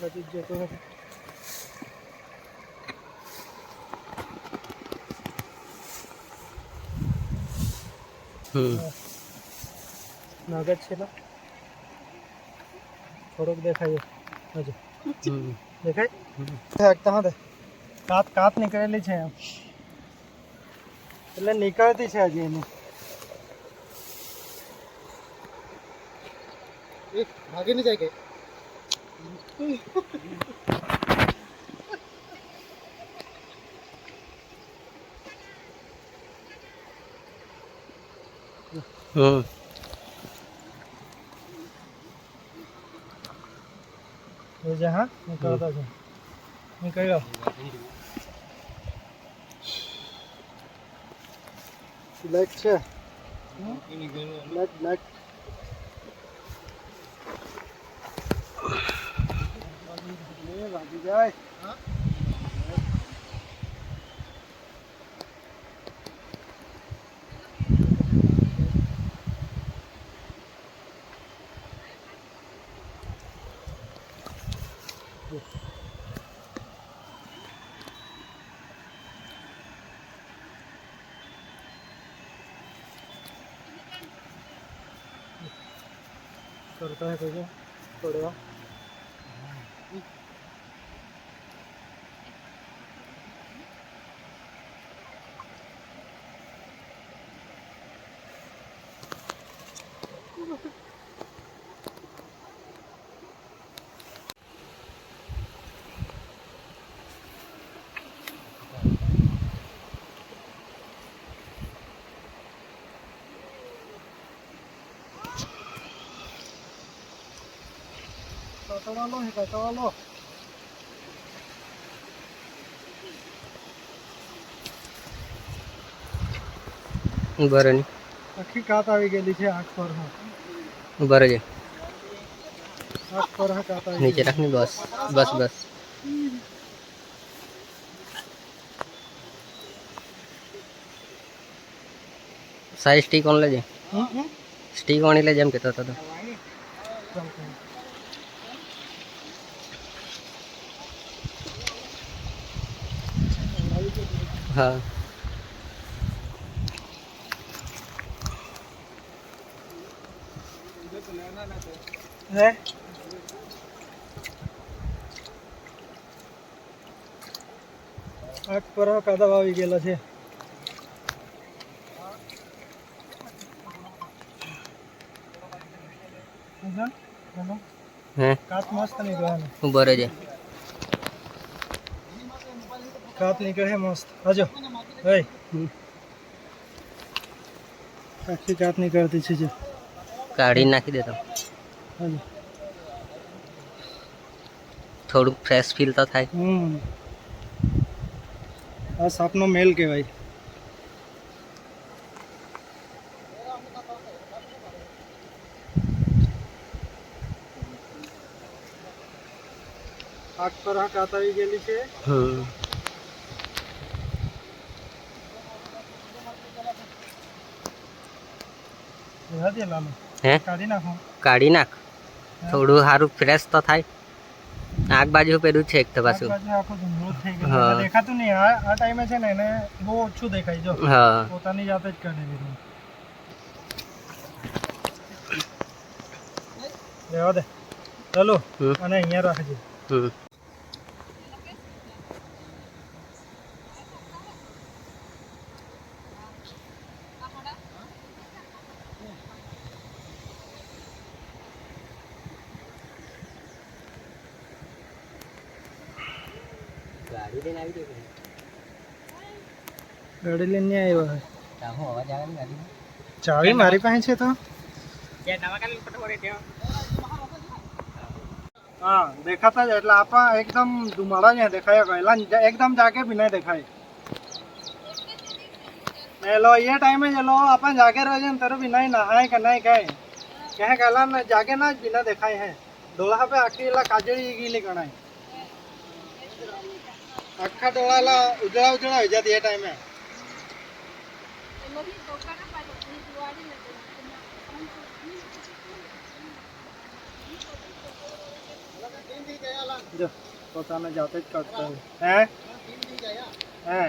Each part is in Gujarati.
નજીક જતો નગર છે થોડોક દેખાય હજુ. દેખાય? દેખતા હતા કાત કાત નીકળેલી છે એમ. એટલે નીકળતી છે હજી એની. ભાગી નહીં જાય કે? હમ જોજે હા નીકળતા છે નીકળ્યો બ્લેક છે બ્લેક બ્લેક વાગી જાય करता है कुछ थोड़ा કાટવાલો હે કાટવાલો ઊભા રહે નહીં આખી કાત આવી ગયેલી છે આંખ પર હા ઊભા રહેજે. આંખ પર હા કાત આવી નીચે રાખની બસ બસ બસ. સાઈ સ્ટીક ઓન લેજે. સ્ટીક ઓન લેજે એમ કહેતો હતો તો. હા. હે આંખ પર કાદવ આવી ગયેલા છે હે કાત મસ્ત નીકળે ઊભો રહેજે કાત નીકળે મસ્ત હજો હે આખી કાત નીકળતી છે જો કાઢી નાખી દેતો થોડુંક ફ્રેશ ફીલ તો થાય. હમ. આ સાપનો મેલ કહેવાય. આગ પર આ કાત આવી ગયેલી છે. હે? કાઢી નાખ. કાઢી નાખ. થોડું સારું ફ્રેશ તો થાય. આગ બાજુ પેલું છે એક તો પાછું. દેખાતું નહીં. આ આ ટાઈમે છે ને એને બહુ ઓછું દેખાય જો. હા. પોતાની જાતે જ કરી દીધું લેવા દે. ચાલો. અને અહીંયા રાખજે. હમ. ગાડી લઈને આવી ગઈ ગાડી લઈને આવ્યો હે. તાહો અવાજ આવે ને ગાડી ચાવી મારી પાસે છે તો? હા દેખાતા જ એટલે આપા એકદમ ધુમાડા ને દેખાય પહેલા એકદમ જાગે બી નહીં દેખાય. એલો એ ટાઈમે જ એલો આપણ જાગે રહે છે ને તારું બી નહીં નહાય કે નહીં કાંઈ. કહે કહેલા ને જાગે ના જ બિના દેખાય હે. ડોળા પે આખી એલા કાજળી ગયેલી ગણાય. આખા ડોળા એલા ઉજળા ઉજળા હોય જતી એ ટાઈમે પોતાને જાતે જ કરતા હે? હે?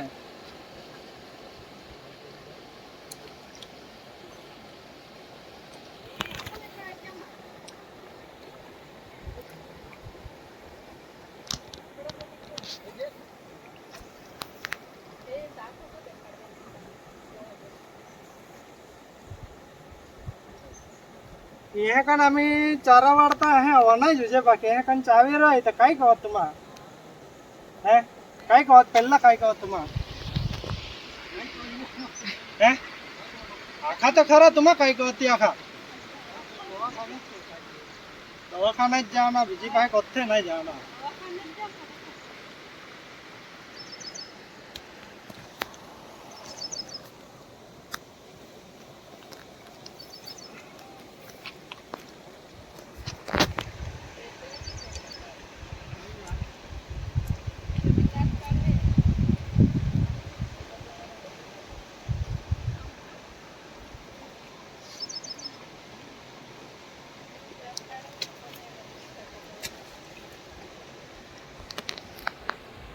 एकान आम्ही चारा वाढता हे हवानाय जुजे बाकी एकान चावी राही तर काय कहत तुम्हा हे काय कहत पहिला काय कहत तुम्हा हे आखा तर खरा तुम्हा काय कहत ती आखा दवाखान्यात जा ना बिजी काय करते नाही जा ना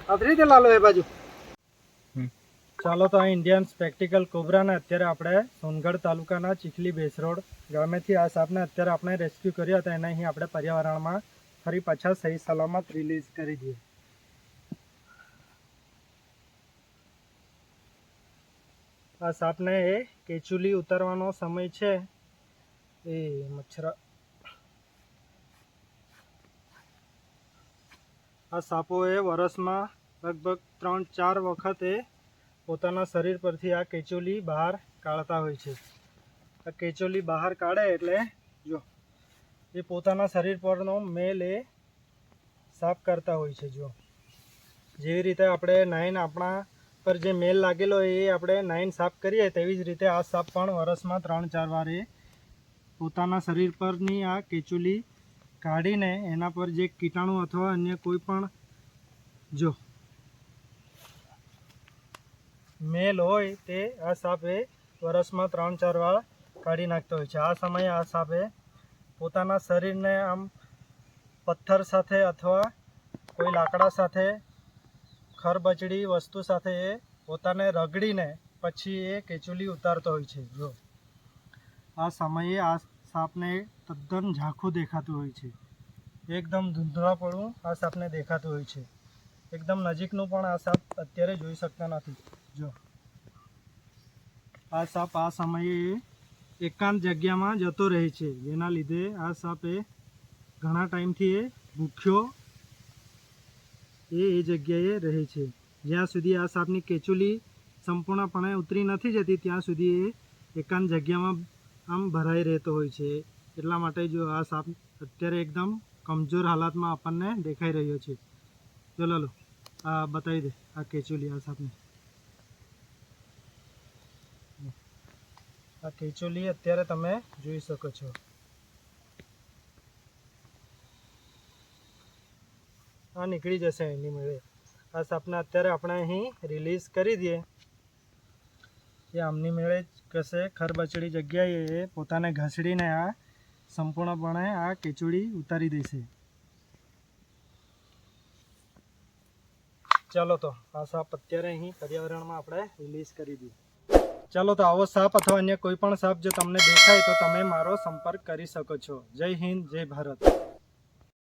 અધરી દે લાલો એ બાજુ? ચાલો તો આ ઇન્ડિયન સ્પેક્ટિકલ કોબરાને અત્યારે આપણે સોનગઢ તાલુકાના ચીખલી બેસરોડ ગામેથી આ સાપને અત્યારે આપણે રેસ્ક્યુ કર્યા હતા. એને અહીં આપણે પર્યાવરણમાં ફરી પાછા સહી સલામત રિલીઝ કરી દઈએ આ સાપને એ કેચુલી ઉતારવાનો સમય છે. એ મચ્છરા આ સાપોએ વરસમાં લગભગ ત્રણ ચાર વખતે પોતાના શરીર પરથી આ કેચોલી બહાર કાઢતા હોય છે. આ કેચોલી બહાર કાઢે એટલે જો, એ પોતાના શરીર પરનો મેલ એ સાફ કરતા હોય છે, જો. જેવી રીતે આપણે નાઈન આપણા પર જે મેલ લાગેલો એ આપણે નાઈન સાફ કરીએ તેવી જ રીતે આ સાપ પણ વરસમાં ત્રણ ચાર વાર એ પોતાના શરીર પરની આ કેચુલી કાઢીને એના પર જે કીટાણુ અથવા અન્ય કોઈ પણ જો મેલ હોય તે આ સાપે વરસમાં ત્રણ, ચાર વાર કાઢી નાખતો હોય છે. આ સમયે આ સાપે પોતાના શરીરને આમ પથ્થર સાથે અથવા કોઈ લાકડા સાથે, ખરબચડી વસ્તુ સાથે એ પોતાને રગડીને પછી એ કેચુલી ઉતારતો હોય છે. જો આ સમયે આ સાપને તદ્દન ઝાંખું દેખાતું હોય છે. એકદમ ધૂંધળાપણું આ સાપને દેખાતું હોય છે. એકદમ નજીકનું પણ આ સાપ અત્યારે જોઈ શકતા નથી. જો. આ સાપ આ સમયે એકાંત જગ્યામાં જતો રહે છે. જેના લીધે આ સાપ એ ઘણા ટાઈમથી એ ભૂખ્યો એ એ જગ્યાએ રહે છે. જ્યાં સુધી આ સાપની કેચુલી સંપૂર્ણપણે ઉતરી નથી જતી, ત્યાં સુધી એ એકાંત જગ્યામાં આમ ભરાઈ રહેતો હોય છે. એટલા માટે જો આ સાપ અત્યારે એકદમ કમજોર હાલતમાં આપણને દેખાઈ રહ્યો છે. જો લાલો આ બતાવી દે, આ કેચુલી, આ સાપને. આ કેચુલી અત્યારે તમે જોઈ શકો છો. આ નીકળી જશે એની મેળે. આ સાપને અત્યારે આપણે અહીં રિલીઝ કરી દઈએ. એ આમની મેળે જ કશે ખરબચડી જગ્યાએ પોતાને ઘસડીને આ સંપૂર્ણપણે આ કેચુડી ઉતારી દેશે. ચાલો તો, આ સાપ અત્યારે અહીં પર્યાવરણમાં આપણે રિલીઝ કરી દઈએ. ચાલો તો, આવો સાપ અથવા અન્ય કોઈ પણ સાપ જો તમને દેખાય તો તમે મારો સંપર્ક કરી શકો છો. જય હિન્દ, જય ભારત.